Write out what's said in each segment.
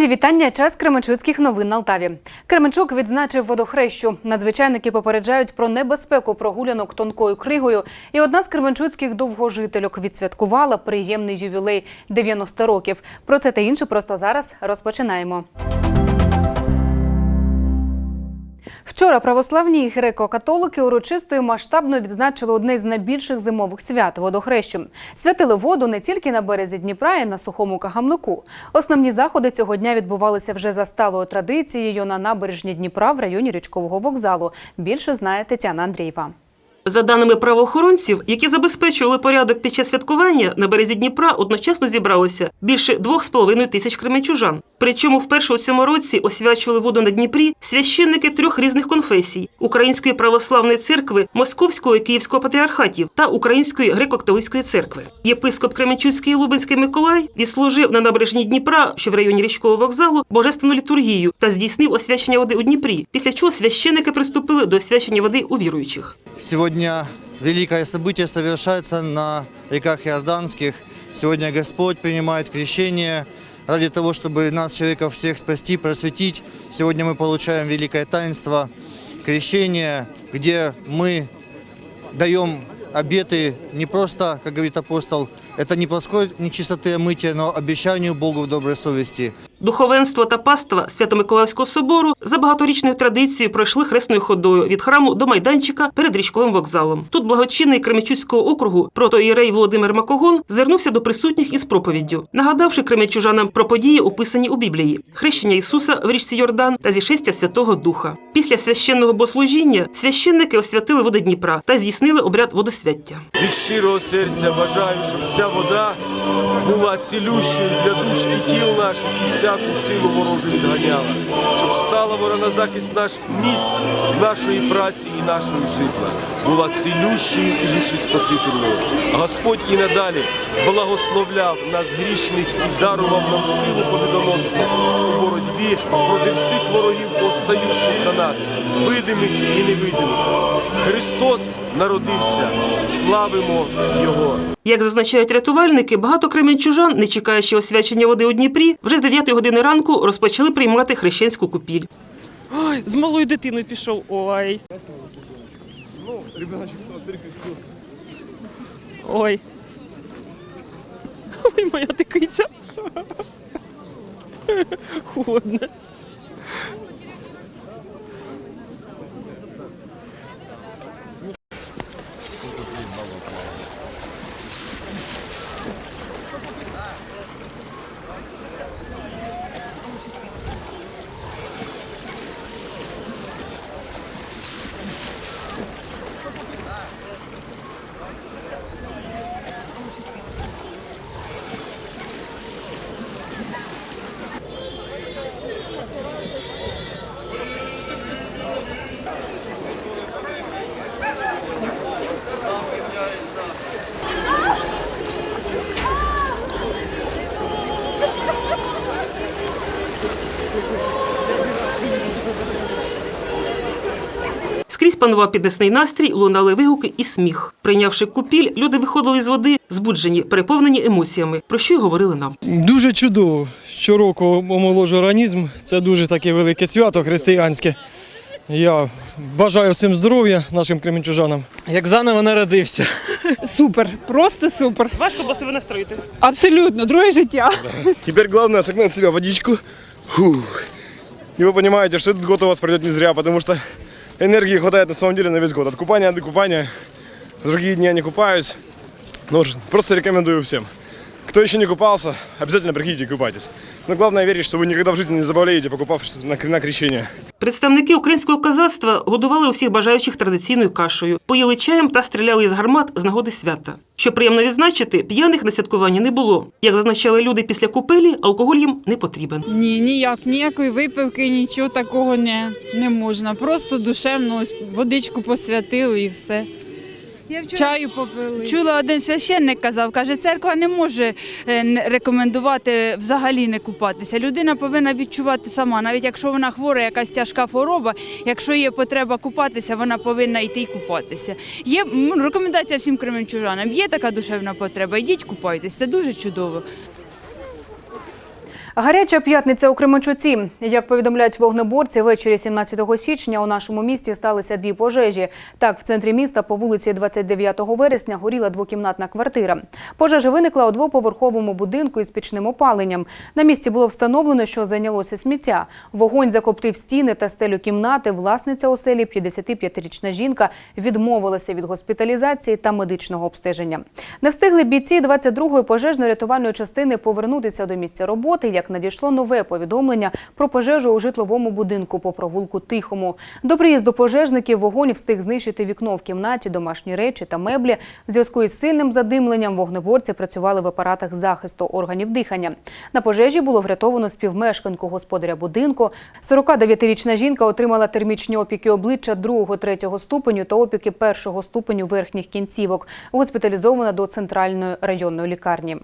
Мої вітання. Час Кременчуцьких новин на Алтаві. Кременчук відзначив водохрещу. Надзвичайники попереджають про небезпеку прогулянок тонкою кригою. І одна з кременчуцьких довгожительок відсвяткувала приємний ювілей 90 років. Про це та інше просто зараз розпочинаємо. Вчора православні греко-католики урочисто і масштабно відзначили одне з найбільших зимових свят водохрещу. Святили воду не тільки на березі Дніпра і на сухому Кагамлику. Основні заходи цього дня відбувалися вже за сталою традицією на набережні Дніпра в районі річкового вокзалу. Більше знає Тетяна Андрієва. За даними правоохоронців, які забезпечували порядок під час святкування, на березі Дніпра одночасно зібралося більше 2,5 тисяч кременчужан. Причому вперше у цьому році освячували воду на Дніпрі священники трьох різних конфесій: Української православної церкви, Московського і Київського патріархатів та Української греко-католицької церкви. Єпископ Кременчуцький Лубенський Миколай відслужив на набережні Дніпра, що в районі річкового вокзалу, божественну літургію та здійснив освячення води у Дніпрі. Після чого священники приступили до освячення води у віруючих. Сегодня великое событие совершается на реках Иорданских. Сегодня Господь принимает крещение ради того, чтобы нас, человеков всех, спасти, просветить. Сегодня мы получаем великое таинство крещения, где мы даем обеты не просто, как говорит апостол, это не плоской нечистоты омытия, но обещанию Богу в доброй совести. Духовенство та паства Свято-Миколаївського собору за багаторічною традицією пройшли хресною ходою від храму до майданчика перед річковим вокзалом. Тут благочинний Кременчуцького округу протоієрей Володимир Макогон звернувся до присутніх із проповіддю, нагадавши кременчужанам про події, описані у Біблії: хрещення Ісуса в річці Йордан та зішестя Святого Духа. Після священного богослужіння священники освятили води Дніпра та здійснили обряд водосвяття. Від щирого серця бажаю, щоб ця вода була цілющою для душ і тіл наших і всяку силу ворожу відганяла, щоб стала вона на захист наш місць нашої праці і нашого житла, була цілющою і душі спасительною. Господь і надалі благословляв нас грішних і дарував нам силу победоносну у боротьбі проти всіх ворогів, повстаючих на нас, видимих і невидимих. Христос народився, славимо Його! Як зазначають рятувальники, багато кременчужан, не чекаючи освячення води у Дніпрі, вже з 9 години ранку розпочали приймати хрещенську купіль. Ой, з малою дитиною пішов. Ой. Ой. Ой, моя дикиця. Холодно. Панував піднесний настрій, лунали вигуки і сміх. Прийнявши купіль, люди виходили з води збуджені, переповнені емоціями, про що й говорили нам. Дуже чудово. Щороку омоложу організм. Це дуже таке велике свято християнське. Я бажаю всім здоров'я нашим кременчужанам. Як заново народився. Супер, просто супер. Важко було себе настроїти. Абсолютно, друге життя. Теперь главное согнать в себя водичку. Фух. И вы понимаете, что этот год у вас пройдет не зря, потому что энергии хватает на самом деле на весь год. От купания до купания. Другие дни я не купаюсь. Но просто рекомендую всем. Кто еще не купался, обязательно приходите и купайтесь. Но главное верить, что вы никогда в жизни не заболеете, покупавшись на, на крещение. Представники українського козацтва годували усіх бажаючих традиційною кашею, поїли чаєм та стріляли із гармат з нагоди свята. Що приємно відзначити, п'яних на святкуванні не було. Як зазначали люди після купелі, алкоголь їм не потрібен. Ні, ніяк, ніякої випивки, нічого такого не, не можна. Просто душевно ось водичку посвятили і все. Я вчора Чаю попили. чула, один священник казав, каже, церква не може е, рекомендувати взагалі не купатися. Людина повинна відчувати сама, навіть якщо вона хвора, якась тяжка хвороба, якщо є потреба купатися, вона повинна йти й купатися. Є м, рекомендація всім кременчужанам. Є така душевна потреба, йдіть купайтесь, це дуже чудово. Гаряча п'ятниця у Кременчуці. Як повідомляють вогнеборці, ввечері 17 січня у нашому місті сталися дві пожежі. Так, в центрі міста по вулиці 29 вересня горіла двокімнатна квартира. Пожежа виникла у двоповерховому будинку із пічним опаленням. На місці було встановлено, що зайнялося сміття. Вогонь закоптив стіни та стелю кімнати. Власниця оселі, 55-річна жінка, відмовилася від госпіталізації та медичного обстеження. Не встигли бійці 22-ї пожежно-рятувальної частини повернутися до місця роботи, як надійшло нове повідомлення про пожежу у житловому будинку по провулку Тихому. До приїзду пожежників вогонь встиг знищити вікно в кімнаті, домашні речі та меблі. В зв'язку із сильним задимленням вогнеборці працювали в апаратах захисту органів дихання. На пожежі було врятовано співмешканку господаря будинку. 49-річна жінка отримала термічні опіки обличчя 2-3 ступеню та опіки першого ступеню верхніх кінцівок. Госпіталізована до центральної районної лікарні.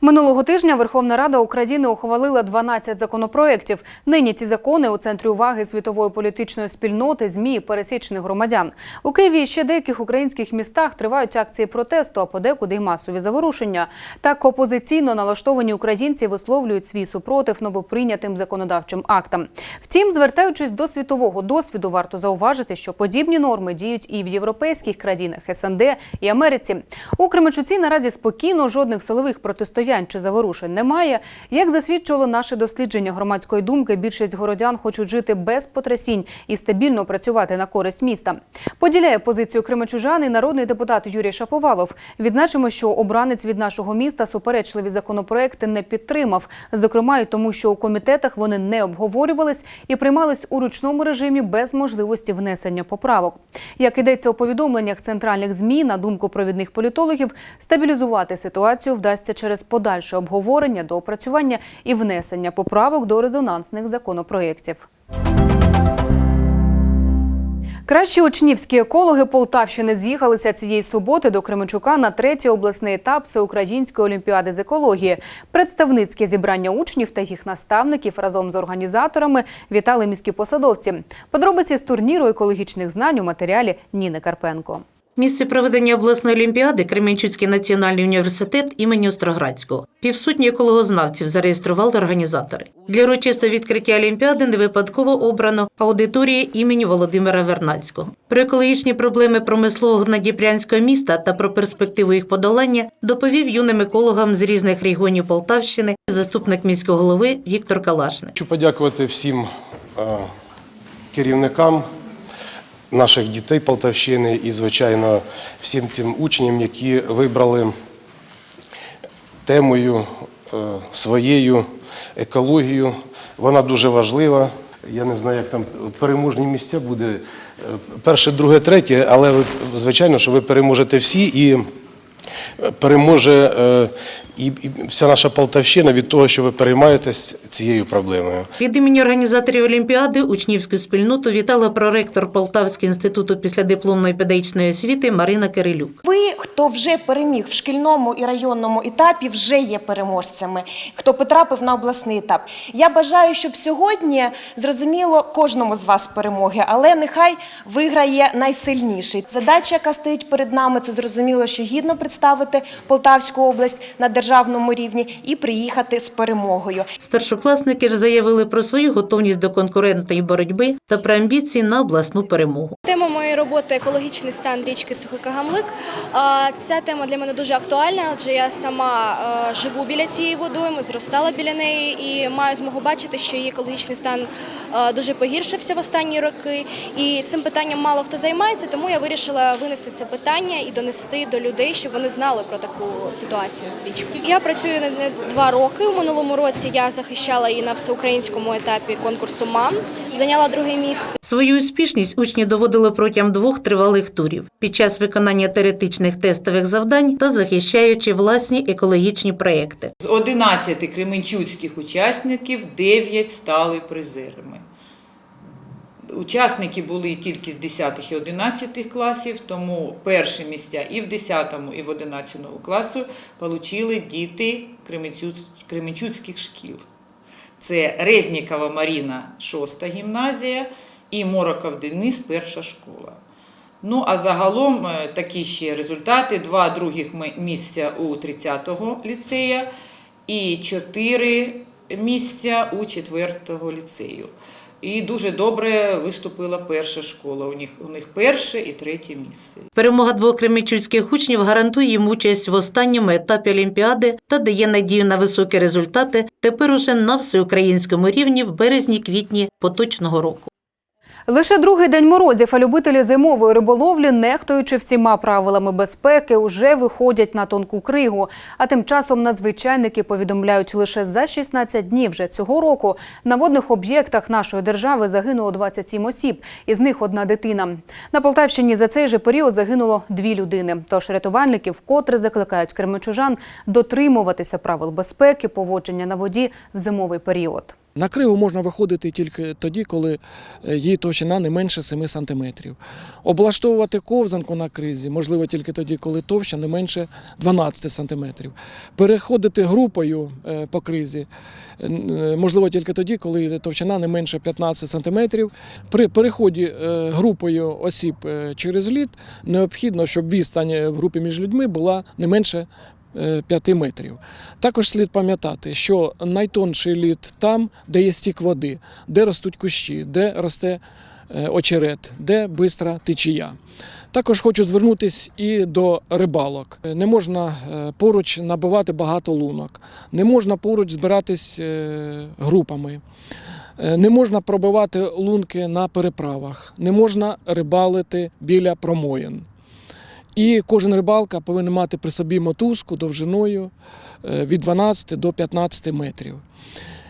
Минулого тижня Верховна Рада України ухвалила 12 законопроєктів. Нині ці закони у центрі уваги світової політичної спільноти, ЗМІ, пересічних громадян. У Києві ще деяких українських містах тривають акції протесту, а подекуди й масові заворушення. Так опозиційно налаштовані українці висловлюють свій супротив новоприйнятим законодавчим актам. Втім, звертаючись до світового досвіду, варто зауважити, що подібні норми діють і в європейських країнах СНД і Америці. У Кременчуці наразі спокійно жодних силових протистоянь чи заворушень немає. Як засвідчувало наше дослідження громадської думки, більшість городян хочуть жити без потрясінь і стабільно працювати на користь міста. Поділяє позицію кременчужан і народний депутат Юрій Шаповалов. Відзначимо, що обранець від нашого міста суперечливі законопроекти не підтримав. Зокрема, і тому, що у комітетах вони не обговорювались і приймались у ручному режимі без можливості внесення поправок. Як йдеться у повідомленнях центральних змі, на думку провідних політологів, стабілізувати ситуацію вдасться через подальше обговорення, доопрацювання і внесення поправок до резонансних законопроєктів. Кращі учнівські екологи Полтавщини з'їхалися цієї суботи до Кременчука на третій обласний етап Всеукраїнської олімпіади з екології. Представницьке зібрання учнів та їх наставників разом з організаторами вітали міські посадовці. Подробиці з турніру екологічних знань у матеріалі Ніни Карпенко. Місце проведення обласної олімпіади Кременчуцький національний університет імені Остроградського. Півсотні екологознавців зареєстрували організатори. Для урочистого відкриття олімпіади не випадково обрано аудиторії імені Володимира Вернадського. Про екологічні проблеми промислового надіпрянського міста та про перспективу їх подолання доповів юним екологам з різних регіонів Полтавщини заступник міського голови Віктор Калашник. Хочу подякувати всім е, керівникам наших дітей Полтавщини і, звичайно, всім тим учням, які вибрали темою е, своєю екологію. Вона дуже важлива. Я не знаю, як там переможні місця буде. е, Перше, друге, третє, але ви, звичайно, що ви переможете всі і переможе е, і, і вся наша Полтавщина від того, що ви переймаєтесь цією проблемою. Від імені організаторів Олімпіади учнівську спільноту вітала проректор Полтавського інституту післядипломної педагогічної освіти Марина Кирилюк. Ви, хто вже переміг в шкільному і районному етапі, вже є переможцями, хто потрапив на обласний етап. Я бажаю, щоб сьогодні зрозуміло кожному з вас перемоги, але нехай виграє найсильніший. Задача, яка стоїть перед нами, це зрозуміло, що гідно представити Полтавську область на державному рівні і приїхати з перемогою. Старшокласники ж заявили про свою готовність до конкурентної боротьби та про амбіції на обласну перемогу. Тема моєї роботи екологічний стан річки Сухий Кагамлик. А, Ця тема для мене дуже актуальна, адже я сама е, живу біля цієї водойми, зростала біля неї і маю змогу бачити, що її екологічний стан е, дуже погіршився в останні роки. І цим питанням мало хто займається, тому я вирішила винести це питання і донести до людей, щоб вони знали про таку ситуацію річки. Я працюю два роки. У минулому році я захищала її на всеукраїнському етапі конкурсу МАН, зайняла друге місце. Свою успішність учні доводили протягом двох тривалих турів під час виконання теоретичних тестових завдань та захищаючи власні екологічні проекти. З 11 кременчуцьких учасників 9 стали призерами. Учасники були тільки з 10 і 11 класів, тому перші місця і в 10, і в 11 класу отримали діти кременчуц- кременчуцьких шкіл. Це Резнікова Маріна, 6 гімназія, і Мороков Денис, перша школа. Ну а загалом е, такі ще результати: два других місця у 30-го ліцея і чотири місця у 4-го ліцею. І дуже добре виступила перша школа. У них, у них перше і третє місце. Перемога двох кремічуцьких учнів гарантує їм участь в останньому етапі Олімпіади та дає надію на високі результати тепер уже на всеукраїнському рівні в березні-квітні поточного року. Лише другий день морозів, а любителі зимової риболовлі, нехтуючи всіма правилами безпеки, уже виходять на тонку кригу. А тим часом надзвичайники повідомляють, лише за 16 днів вже цього року на водних об'єктах нашої держави загинуло 27 осіб, із них одна дитина. На Полтавщині за цей же період загинуло дві людини. Тож рятувальники вкотре закликають кременчужан дотримуватися правил безпеки, поводження на воді в зимовий період. На кригу можна виходити тільки тоді, коли е, її товщина не менше 7 см. Облаштовувати ковзанку на кризі можливо тільки тоді, коли товща не менше 12 см. Переходити групою е, по кризі е, можливо тільки тоді, коли товщина не менше 15 см. При переході групою осіб через лід необхідно, щоб відстань в групі між людьми була не менше 5 метрів. Також слід пам'ятати, що найтонший лід там, де є стік води, де ростуть кущі, де росте е, очерет, де бистра течія. Також хочу звернутися і до рибалок. Не можна е, поруч набивати багато лунок, не можна поруч збиратись е, групами. Не можна пробивати лунки на переправах, не можна рибалити біля промоїн. І кожен рибалка повинен мати при собі мотузку довжиною е, від 12 до 15 метрів.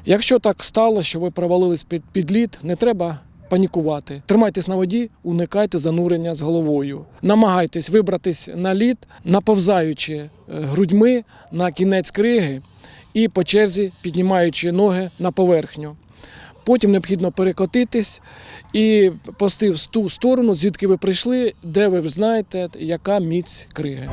Якщо так стало, що ви провалились під, під лід, не треба панікувати. Тримайтесь на воді, уникайте занурення з головою. Намагайтесь вибратись на лід, наповзаючи е, грудьми на кінець криги і по черзі піднімаючи ноги на поверхню. Потім необхідно перекотитись і пости в ту сторону, звідки ви прийшли, де ви знаєте, яка міць криги.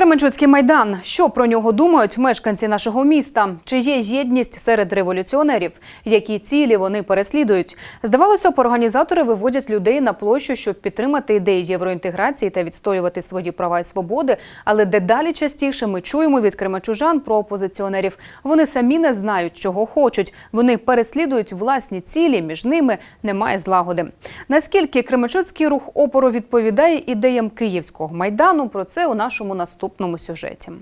Кременчуцький майдан. Що про нього думають мешканці нашого міста? Чи є єдність серед революціонерів? Які цілі вони переслідують? Здавалося б, організатори виводять людей на площу, щоб підтримати ідеї євроінтеграції та відстоювати свої права і свободи. Але дедалі частіше ми чуємо від кременчужан про опозиціонерів. Вони самі не знають, чого хочуть. Вони переслідують власні цілі. Між ними немає злагоди. Наскільки Кременчуцький рух опору відповідає ідеям київського майдану? Про це у нашому наступному сюжеті.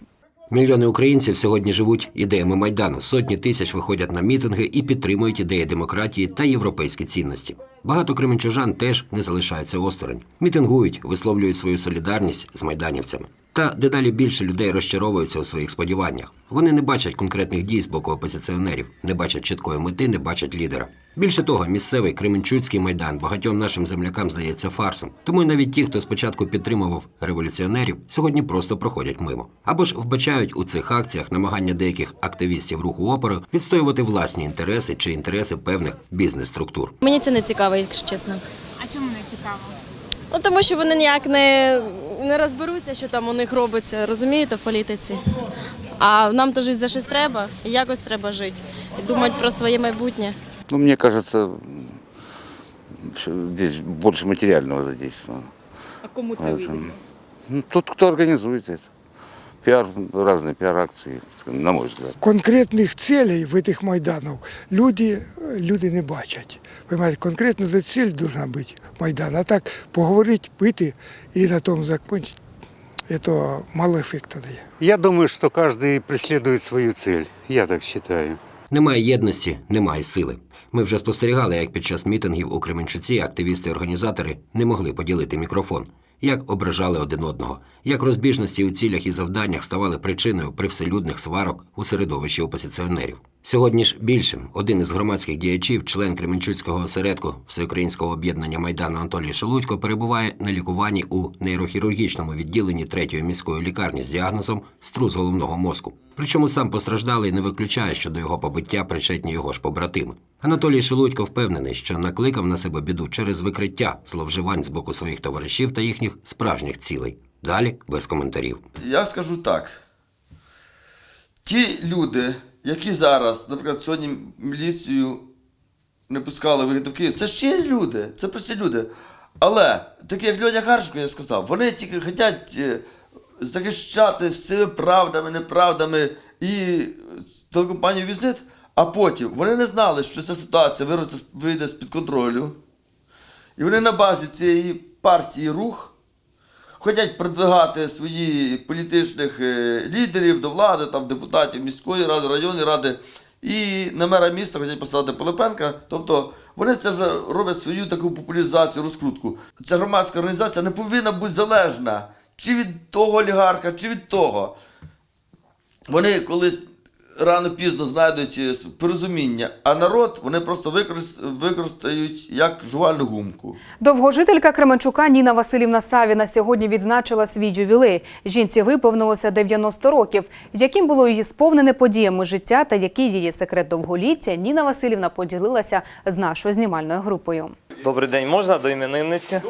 Мільйони українців сьогодні живуть ідеями майдану. Сотні тисяч виходять на мітинги і підтримують ідеї демократії та європейські цінності. Багато кременчужан теж не залишаються осторонь. Мітингують, висловлюють свою солідарність з майданівцями. Та дедалі більше людей розчаровуються у своїх сподіваннях. Вони не бачать конкретних дій з боку опозиціонерів, не бачать чіткої мети, не бачать лідера. Більше того, місцевий Кременчуцький майдан багатьом нашим землякам здається фарсом. Тому й навіть ті, хто спочатку підтримував революціонерів, сьогодні просто проходять мимо. Або ж вбачають у цих акціях намагання деяких активістів руху опору відстоювати власні інтереси чи інтереси певних бізнес-структур. Мені це не цікаво, якщо чесно. А чому не цікаво? Ну тому що вони ніяк не, не розберуться, що там у них робиться, розумієте, в політиці. А нам то жити за щось треба, і якось треба жити. І думати про своє майбутнє. Ну, Мені кажется, що здесь більше матеріального задействовано. А кому це Поэтому, ну, тот, кто организует это. Пиар, разные пиар-акции, на мой взгляд. конкретних цілей в цих майданах люди, люди не бачать. Понимаете, конкретно за ціль должна бути майдан. А так поговорити, пити і на тому закончити, це мало ефекту дає. Я думаю, что каждый преследует свою цель. Я так считаю. Немає єдності, немає сили. Ми вже спостерігали, як під час мітингів у Кременчуці активісти-організатори не могли поділити мікрофон, як ображали один одного, як розбіжності у цілях і завданнях ставали причиною привселюдних сварок у середовищі опозиціонерів. Сьогодні ж більшим один із громадських діячів, член Кременчуцького осередку Всеукраїнського об'єднання Майдан Анатолій Шелудько, перебуває на лікуванні у нейрохірургічному відділенні третьої міської лікарні з діагнозом струс головного мозку. Причому сам постраждалий не виключає, що до його побиття причетні його ж побратими. Анатолій Шелудько впевнений, що накликав на себе біду через викриття зловживань з боку своїх товаришів та їхніх справжніх цілей. Далі без коментарів. Я скажу так. Ті люди, які зараз, наприклад, сьогодні міліцію не пускали виїхати в Київ. Це щирі люди, це прості люди. Але, такі як Льоня Харшко, я сказав, вони тільки хочуть е, захищати всіми правдами, неправдами і телекомпанію візит, а потім вони не знали, що ця ситуація вийде з-під контролю. І вони на базі цієї партії рух хочуть продвигати своїх політичних е, лідерів до влади, там, депутатів міської ради, районної ради. І на мера міста хочуть посадити Пилипенка. Тобто вони це вже роблять свою таку популяризацію, розкрутку. Ця громадська організація не повинна бути залежна чи від того олігарха, чи від того. Вони колись рано пізно знайдуть е, порозуміння, а народ вони просто використ- використають як жувальну гумку. Довгожителька Кременчука Ніна Васильівна Савіна сьогодні відзначила свій ювілей. Жінці виповнилося 90 років. Яким було її сповнене подіями життя та який її секрет довголіття, Ніна Васильівна поділилася з нашою знімальною групою. Добрий день, можна до іменинниці?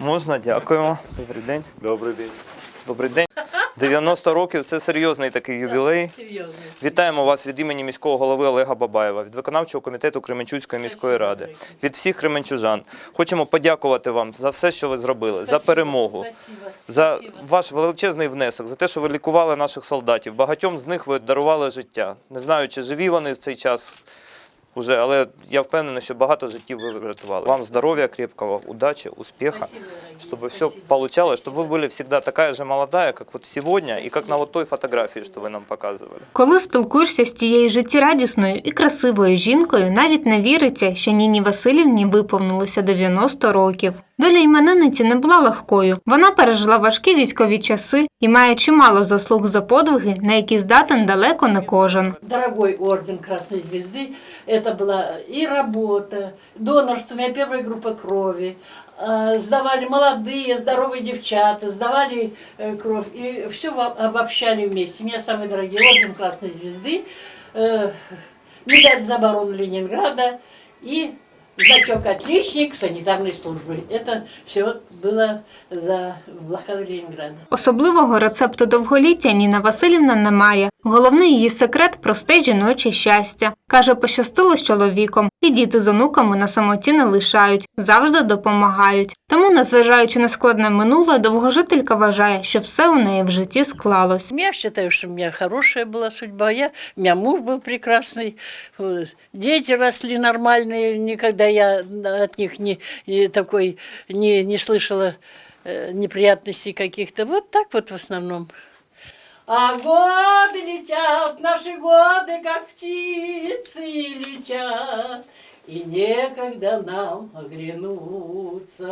Можна, дякуємо. Добрий день. Добрий день. Добрий день. 90 років це серйозний такий ювілей. Вітаємо вас від імені міського голови Олега Бабаєва, від виконавчого комітету Кременчуцької міської ради, від всіх кременчужан. Хочемо подякувати вам за все, що ви зробили, за перемогу, за ваш величезний внесок, за те, що ви лікували наших солдатів. Багатьом з них ви дарували життя. Не знаю, чи живі вони в цей час. Уже, але я впевнений, що багато життів ви врятували. Вам здоров'я крепкого, удачи, успеха, чтобы все получалось, чтобы вы были всегда такая же молодая, как вот сегодня, и как на вот той фотографии, что вы нам показывали. Коли спілкуєшся з тією життєрадісною і красивою жінкою, навіть не віриться, що Ніні Васильівні виповнилося 90 років. Доля іменинниці не була легкою. Вона пережила важкі військові часи і має чимало заслуг за подвиги, на які здатен далеко не кожен. Дорогой орден Красной Звезды. Это была и работа, донорство, у меня первая группа крови. Э, Сдавали молодые, здоровые девчата, сдавали э, кровь. И все обобщали вместе. У меня самый дорогой орден Красной Звезды, э, медаль за оборону Ленинграда и значок отличник санитарной службы. Это все было за блокаду Ленинграда. Особливого рецепту довголіття Ніна Васильівна не має. Головний її секрет просте жіноче щастя. Каже, пощастило з чоловіком, і діти з онуками на самоті не лишають, завжди допомагають. Тому, незважаючи на складне минуле, довгожителька вважає, що все у неї в житті склалось. Я считаю, что у меня хорошая была судьба. Я, у меня муж был прекрасный, э, дети росли нормальные, никогда я от них не, не такой не, не слышала э, неприятностей каких-то. Вот так вот в основном. А годы летят, наши годы, как птицы летят, И некогда нам оглянуться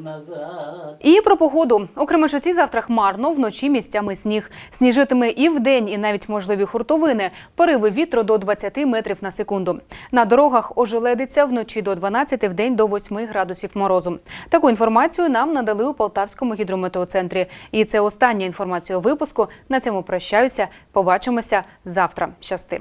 назад. І про погоду. У Кременчуці завтра хмарно, вночі місцями сніг. Сніжитиме і вдень, і навіть можливі хуртовини. Пориви вітру до 20 метрів на секунду. На дорогах ожеледиться вночі до 12, вдень до 8 градусів морозу. Таку інформацію нам надали у Полтавському гідрометеоцентрі. І це остання інформація випуску. На цьому прощаюся. Побачимося завтра. Щасти.